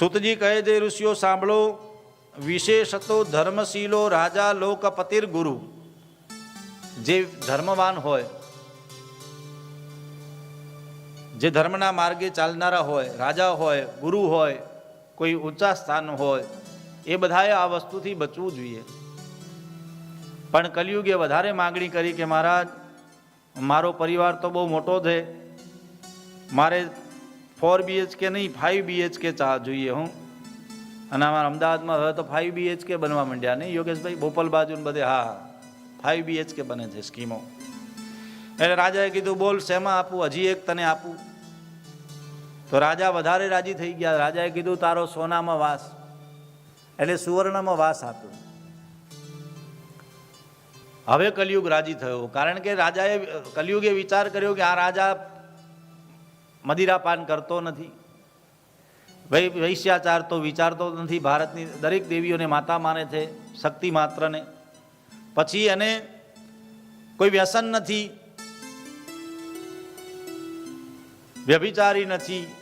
સુતજી કહે છે ઋષિઓ સાંભળો, વિશેષતો ધર્મશીલો રાજા લોકપતિર ગુરુ. જે ધર્મવાન હોય, જે ધર્મના માર્ગે ચાલનારા હોય, રાજા હોય, ગુરુ હોય, કોઈ ઊંચા સ્થાન હોય, એ બધાએ આ વસ્તુથી બચવું જોઈએ. પણ કલિયુગે વધારે માગણી કરી કે મહારાજ, મારો પરિવાર તો બહુ મોટો છે, મારે ફોર બીએચકે નહીં ફાઇવ બીએચકે ચા જોઈએ હું. અને અમારા અમદાવાદમાં હવે તો ફાઇવ બીએચકે બનવા માંડ્યા નહીં. યોગેશભાઈ, બોપલ બાજુ બધે, હા ફાઇવ બીએચકે બને છે સ્કીમો એટલે રાજાએ કીધું, બોલ, શેમાં આપું? હજી એક તને આપું. તો રાજા વધારે રાજી થઈ ગયા. રાજાએ કીધું, તારો સોનામાં વાસ. એટલે સુવર્ણમાં વાસ આપ્યો હવે કલિયુગ રાજી થયો. કારણ કે રાજાએ, કલિયુગે વિચાર કર્યો કે આ રાજા મદિરાપાન કરતો નથી. વૈશ્યાચાર તો વિચારતો નથી. ભારતની દરેક દેવીઓને માતા માને છે, શક્તિ માત્રને પછી એને કોઈ વ્યસન નથી. વ્યભિચારી નથી.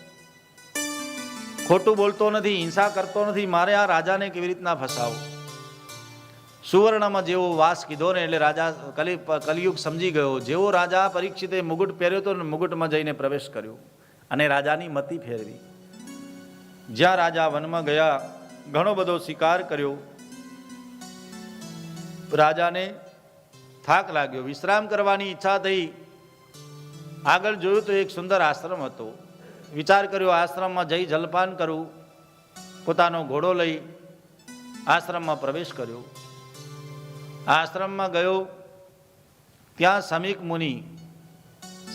ખોટું બોલતો નથી, હિંસા કરતો નથી. મારે આ રાજાને કેવી રીતના ફસાવો? સુવર્ણમાં જેવો વાસ કીધો ને એટલે રાજા કલિ કલિયુગ સમજી ગયો. જેવો રાજા પરીક્ષિતે મુગુટ પહેર્યો હતો ને મુગુટમાં જઈને પ્રવેશ કર્યો અને રાજાની મતિ ફેરવી. જ્યાં રાજા વનમાં ગયા, ઘણો બધો શિકાર કર્યો. રાજાને થાક લાગ્યો. વિશ્રામ કરવાની ઈચ્છા થઈ. આગળ જોયું તો એક સુંદર આશ્રમ હતો. વિચાર કર્યો, આશ્રમમાં જઈ જલપાન કરું. પોતાનો ઘોડો લઈ આશ્રમમાં પ્રવેશ કર્યો. આશ્રમમાં ગયો, ત્યાં સમીક મુનિ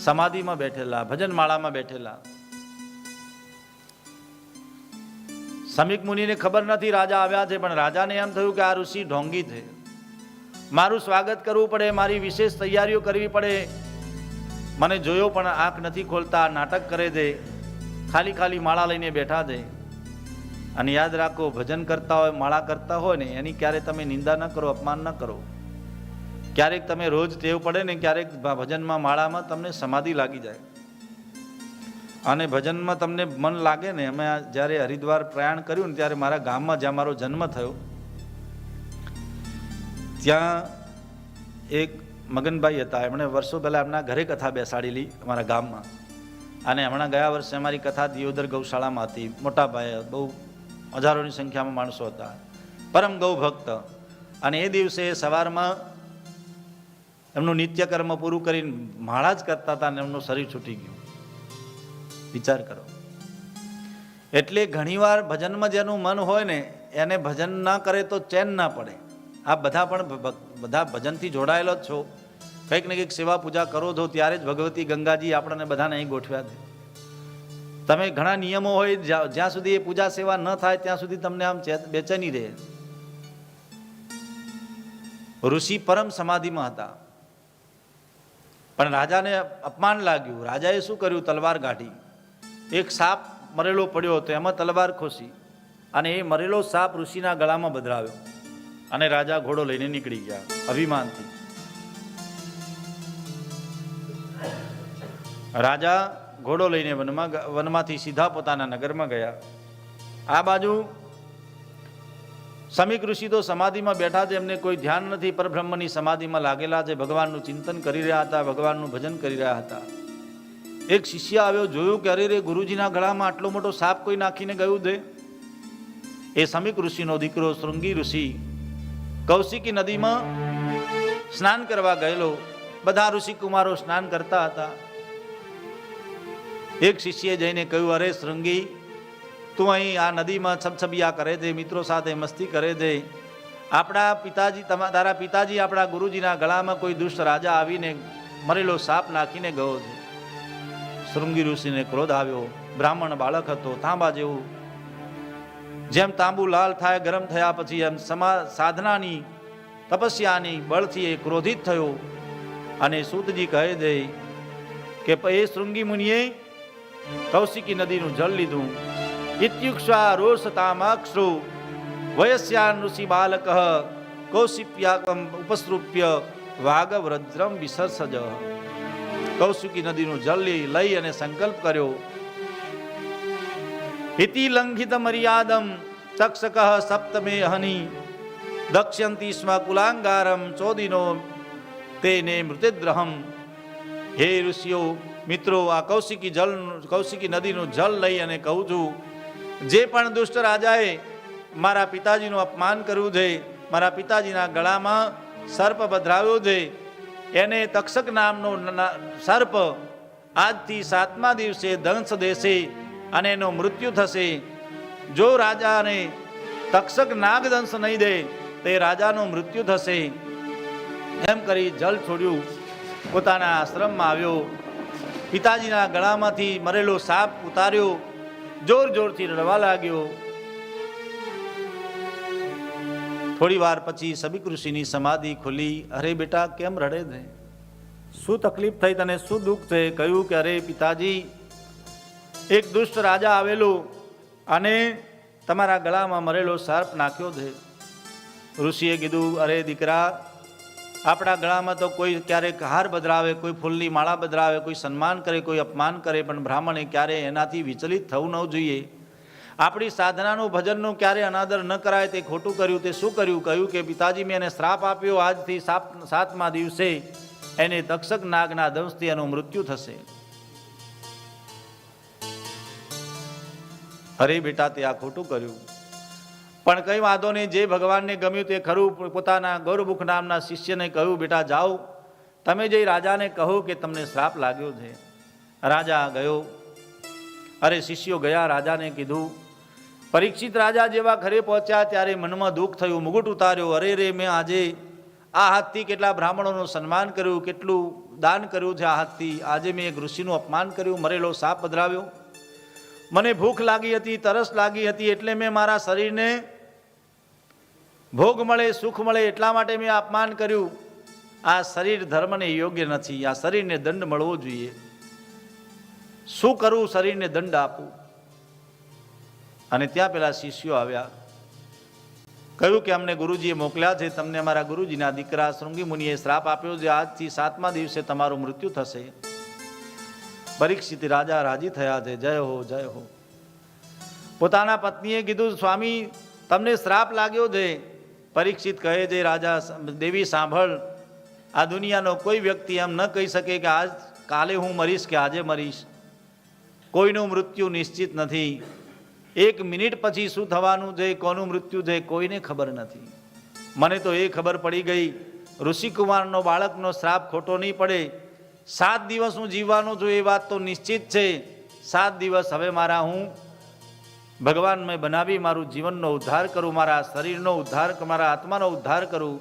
સમાધિમાં બેઠેલા ભજન માળામાં બેઠેલા. સમીક મુનિને ખબર નથી રાજા આવ્યા છે, પણ રાજાને એમ થયું કે આ ઋષિ ઢોંગી છે. મારું સ્વાગત કરવું પડે, મારી વિશેષ તૈયારીઓ કરવી પડે. મને જોયો પણ આંખ નથી ખોલતા, નાટક કરે છે. ખાલી ખાલી માળા લઈને બેઠા છે. અને યાદ રાખો, ભજન કરતા હોય, માળા કરતા હોય ને, એની ક્યારે તમે નિંદા ન કરો, અપમાન ન કરો. ક્યારેક તમે રોજ ટેવ પડે ને, ક્યારેક ભજનમાં, માળામાં તમને સમાધિ લાગી જાય. અને ભજનમાં તમને મન લાગે ને, અમે જ્યારે હરિદ્વાર પ્રયાણ કર્યું ને, ત્યારે મારા ગામમાં જ્યાં મારો જન્મ થયો, ત્યાં એક મગનભાઈ હતા. એમણે વર્ષો પહેલાં એમના ઘરે કથા બેસાડેલી અમારા ગામમાં. અને હમણાં ગયા વર્ષે અમારી કથા દિયોદર ગૌશાળામાં હતી. મોટા ભાઈ બહુ હજારોની સંખ્યામાં માણસો હતા. પરમ ગૌ ભક્ત. અને એ દિવસે સવારમાં એમનું નિત્યકર્મ પૂરું કરીને માળા જ કરતા હતા અને એમનું શરીર છૂટી ગયું. વિચાર કરો. એટલે ઘણીવાર ભજનમાં જેનું મન હોય ને, એને ભજન ના કરે તો ચેન ના પડે. આ બધા પણ બધા ભજનથી જોડાયેલો જ છો. કંઈક ને કંઈક સેવા પૂજા કરો છો, ત્યારે જ ભગવતી ગંગાજી આપણને બધાને અહીં ગોઠવ્યા છે. તમે ઘણા નિયમો હોય, જ્યાં સુધી એ પૂજા સેવા ન થાય, ત્યાં સુધી તમને આમ બેચેની રહે. ઋષિ પરમ સમાધિમાં હતા. પણ રાજાને અપમાન લાગ્યું. રાજાએ શું કર્યું? તલવાર કાઢી. એક સાપ મરેલો પડ્યો હતો, એમાં તલવાર ખોસી અને એ મરેલો સાપ ઋષિના ગળામાં બદલાવ્યો અને રાજા ઘોડો લઈને નીકળી ગયા, અભિમાનથી. રાજા ઘોડો લઈને વનમાં વનમાંથી સીધા પોતાના નગરમાં ગયા. આ બાજુ સમીક ઋષિ તો સમાધિમાં બેઠા છે, એમને કોઈ ધ્યાન નથી, પરબ્રહ્મની સમાધિમાં લાગેલા છે, ભગવાનનું ચિંતન કરી રહ્યા હતા, ભગવાનનું ભજન કરી રહ્યા હતા. એક શિષ્ય આવ્યો, જોયું કે અરે રે ગુરુજીના ગળામાં આટલો મોટો સાપ કોઈ નાખીને ગયું દે? એ સમીક ઋષિનો દીકરો શૃંગી ઋષિ કૌશિકી નદીમાં સ્નાન કરવા ગયેલો. બધા ઋષિ કુમારો સ્નાન કરતા હતા. એક શિષ્યે જઈને કહ્યું, અરે શૃંગી, તું અહીં આ નદીમાં છબછબિયા કરે છે, મિત્રો સાથે મસ્તી કરે છે. આપણા પિતાજી, તમા, તારા પિતાજી આપણા ગુરુજીના ગળામાં કોઈ દુષ્ટ રાજા આવીને મરેલો સાપ નાખીને ગયો છે. શૃંગી ઋષિને ક્રોધ આવ્યો. બ્રાહ્મણ બાળક હતો તાંબા જેવું. જેમ તાંબુ લાલ થાય, ગરમ થયા પછી એમ સમા, સાધનાની, તપસ્યાની બળથી એ ક્રોધિત થયો. અને સૂતજી કહે છે કે, એ શૃંગી મુનિએ કૌશિકી નદીનું જળ લીધું. ઇત્યુક્ષા રોષતામાક્ષુ. વયસ્યાન ઋષિ બાલક કૌશિપ્યાકમ ઉપસૃપ્ય વાગવ્રજ્રમ વિસર્સજ. કૌશિકી નદીનું જળ લઈ અને સંકલ્પ કર્યો. ઇતિ લંઘિત મર્યાદમ તક્ષક સપ્તમે હની. દક્ષ્યંતી સ્મ કુલાંગારમ ચોદિનો. તેને મૃતદ્રહમ. હે ઋષિઓ મિત્રો, આ કૌશિકી જલ, કૌશિકી નદીનું જલ લઈ અને કહું છું, જે પણ દુષ્ટ રાજાએ મારા પિતાજીનું અપમાન કર્યું છે, મારા પિતાજીના ગળામાં સર્પ પધરાવ્યો છે, એને તક્ષક નામનો સર્પ આજથી સાતમા દિવસે દંશ દેશે અને એનું મૃત્યુ થશે. જો રાજાને તક્ષક નાગ દંશ નહીં દે, તે રાજાનું મૃત્યુ થશે. એમ કરી જલ છોડ્યું. પોતાના આશ્રમમાં આવ્યો. પિતાજીના ગળામાંથી મરેલો સાપ ઉતાર્યો, જોર જોરથી રડવા લાગ્યો. થોડી વાર પછી સબીક ઋષિની સમાધિ ખુલી. અરે બેટા, કેમ રડે છે? શું તકલીફ થઈ તને? શું દુઃખ છે? કહ્યું કે, અરે પિતાજી, એક દુષ્ટ રાજા આવેલો અને તમારા ગળામાં મરેલો સર્પ નાખ્યો છે. ઋષિએ કીધું, અરે દીકરા આપણા ગળામાં તો કોઈ ક્યારેક હાર બદલાવે, કોઈ ફૂલની માળા બદલાવે, કોઈ સન્માન કરે, કોઈ અપમાન કરે, પણ બ્રાહ્મણે ક્યારે એનાથી વિચલિત થવું ન જોઈએ. આપણી સાધનાનું ભજનનું ક્યારે અનાદર ન કરાય તે ખોટું કર્યું, તે શું કર્યું? કહ્યું કે, પિતાજી, મેં એને શ્રાપ આપ્યો, આજથી સાત સાતમા દિવસે એને તક્ષક નાગના દંશથી એનું મૃત્યુ થશે. અરે બેટા, તે આ ખોટું કર્યું. પણ કંઈ વાંધો નહીં, જે ભગવાનને ગમ્યું તે ખરું. પોતાના ગૌરમુખ નામના શિષ્યને કહ્યું, બેટા, જાઓ. તમે જે રાજાને કહો કે તમને શ્રાપ લાગ્યો છે. રાજા ગયો. અરે, શિષ્યો ગયા, રાજાને કીધું, પરીક્ષિત રાજા જેવા ઘરે પહોંચ્યા ત્યારે મનમાં દુઃખ થયું. મુગુટ ઉતાર્યો. અરે, રે, મેં આજે આ હાથથી કેટલા બ્રાહ્મણોનું સન્માન કર્યું, કેટલું દાન કર્યું છે આ હાથથી. આજે મેં એક ઋષિનું અપમાન કર્યું, મરેલો સાપ પધરાવ્યો. મને ભૂખ લાગી હતી, તરસ લાગી હતી, એટલે મેં મારા શરીરને ભોગ મળે, સુખ મળે એટલા માટે મેં અપમાન કર્યું. આ શરીર ધર્મને યોગ્ય નથી, આ શરીરને દંડ મળવો જોઈએ. શું કરવું શરીરને દંડ આપવું અને ત્યાં પેલા શિષ્યો આવ્યા. કહ્યું કે અમને ગુરુજીએ મોકલ્યા છે, તમને અમારા ગુરુજીના દીકરા શૃંગી મુનિએ શ્રાપ આપ્યો છે, આજથી સાતમા દિવસે તમારું મૃત્યુ થશે. પરીક્ષિત રાજા રાજી થયા છે, જય હો જય હો. પોતાના પત્નીએ કીધું, સ્વામી, તમને શ્રાપ લાગ્યો છે. પરીક્ષિત કહે છે, રાજા, દેવી, સાંભળ. આ દુનિયાનો કોઈ વ્યક્તિ એમ ન કહી શકે કે આજ કાલે હું મરીશ કે આજે મરીશ. કોઈનું મૃત્યુ નિશ્ચિત નથી. એક મિનિટ પછી શું થવાનું છે, કોનું મૃત્યુ છે, કોઈને ખબર નથી. મને તો એ ખબર પડી ગઈ. ઋષિકુમારનો બાળકનો શ્રાપ ખોટો નહીં પડે. સાત દિવસ હું જીવવાનું છું, એ વાત તો નિશ્ચિત છે. સાત દિવસ હવે મારા હું ભગવાન મેં બનાવી મારું જીવનનો ઉદ્ધાર કરું મારા શરીરનો ઉદ્ધાર મારા આત્માનો ઉદ્ધાર કરું.